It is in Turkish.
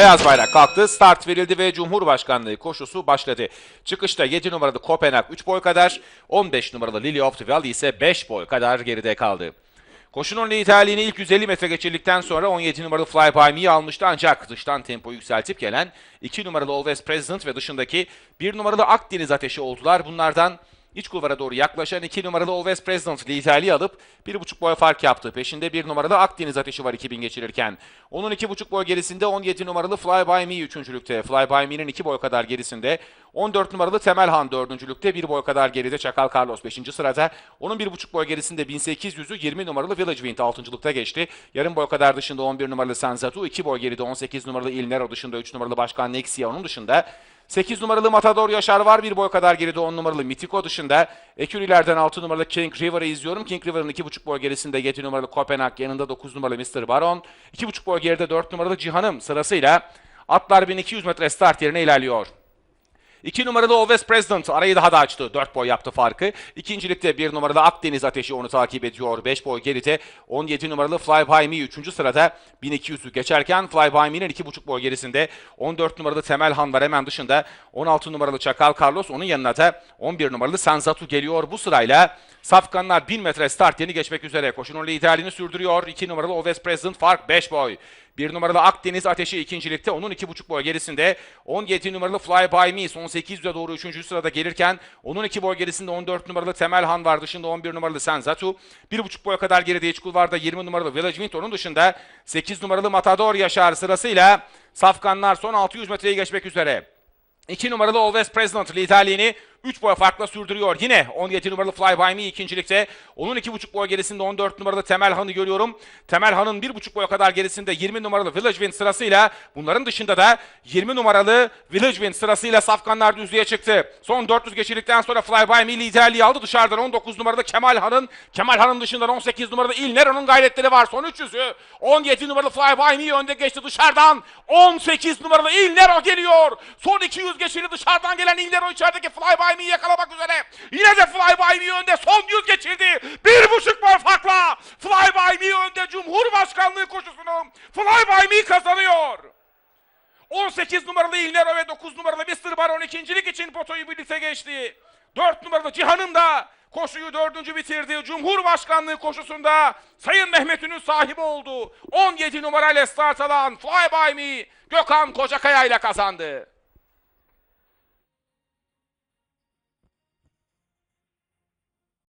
Beyaz bayrak kalktı, start verildi ve Cumhurbaşkanlığı koşusu başladı. Çıkışta 7 numaralı Kopenhag 3 boy kadar, 15 numaralı Lily of the ise 5 boy kadar geride kaldı. Koşunun liderliğini ilk 150 metre geçirdikten sonra 17 numaralı Fly By Me almıştı ancak dıştan tempo yükseltip gelen 2 numaralı Always President ve dışındaki 1 numaralı Akdeniz Ateşi oldular. Bunlardan iç kulvara doğru yaklaşan 2 numaralı Always President liderliği alıp 1,5 boy fark yaptı. Peşinde 1 numaralı Akdeniz Ateşi var 2000 geçirirken. Onun 2,5 boy gerisinde 17 numaralı Fly By Me 3. Fly By Me'nin 2 boy kadar gerisinde 14 numaralı Temelhan 4. lükte 1 boy kadar geride Çakal Carlos 5. sırada. Onun 1,5 boy gerisinde 1800'ü 20 numaralı Village Wind 6. lukta geçti. Yarım boy kadar dışında 11 numaralı Senzatu, 2 boy geride 18 numaralı Il Nero dışında 3 numaralı Başkan Nexia onun dışında 8 numaralı Matador Yaşar var. Bir boy kadar geride 10 numaralı Mitiko dışında. Ekürilerden 6 numaralı King River'ı izliyorum. King River'ın 2,5 boy gerisinde 7 numaralı Kopenhag yanında 9 numaralı Mr. Baron. 2,5 boy geride 4 numaralı Cihanım sırasıyla atlar 1200 metre start yerine ilerliyor. 2 numaralı Always President arayı daha da açtı. 4 boy yaptı farkı. İkincilikte 1 numaralı Akdeniz Ateşi onu takip ediyor. 5 boy geride 17 numaralı Fly By Me 3. sırada 1200'ü geçerken Fly By Me'nin 2,5 boy gerisinde 14 numaralı Temel Han var hemen dışında. 16 numaralı Çakal Carlos onun yanına da 11 numaralı Sanzatu geliyor. Bu sırayla Safkanlar 1000 metre start yeni geçmek üzere. Koşunun liderliğini sürdürüyor. 2 numaralı Always President fark 5 boy. Bir numaralı Akdeniz Ateşi ikincilikte onun iki buçuk boy gerisinde. 17 numaralı Fly By Me son 800'e doğru 3. sırada gelirken onun iki boy gerisinde 14 numaralı Temel Han var dışında 11 numaralı Senzatu. Bir buçuk boya kadar geride iç kulvarda 20 numaralı Village onun dışında 8 numaralı Matador Yaşar sırasıyla Safkanlar son 600 metreyi geçmek üzere. 2 numaralı Always President liderliğini 3 boy farkla sürdürüyor. Yine 17 numaralı Fly By Me ikincilikte. Onun 2,5 boy gerisinde 14 numaralı Temel Han'ı görüyorum. Temel Han'ın 1,5 boya kadar gerisinde 20 numaralı Village Wind sırasıyla bunların dışında da 20 numaralı Village Wind sırasıyla Safkanlar düzlüğe çıktı. Son 400 geçirdikten sonra Fly By Me liderliği aldı. Dışarıdan 19 numaralı Kemal Han'ın Kemal Han'ın dışından 18 numaralı Il Nero'nun gayretleri var. Son 300'ü 17 numaralı Fly By Me önde geçti dışarıdan. 18 numaralı Il Nero geliyor. Son 200 geçildi dışarıdan gelen Il Nero içerideki Fly By Me'yi yakalamak üzere. Yine de Fly By Me önde. Son 100 geçildi. Bir buçuk boy farkla. Fly By Me önde. Cumhurbaşkanlığı koşusunu Fly By Me kazanıyor. 18 numaralı Il Nero ve 9 numaralı Mr. Baron ikincilik için potoyu birlikte geçti. 4 numaralı Cihan'ın da koşuyu dördüncü bitirdi. Cumhurbaşkanlığı koşusunda Sayın Mehmet Ün'ün sahibi oldu. 17 numarayla start alan Fly By Me Gökhan Kocakaya ile kazandı.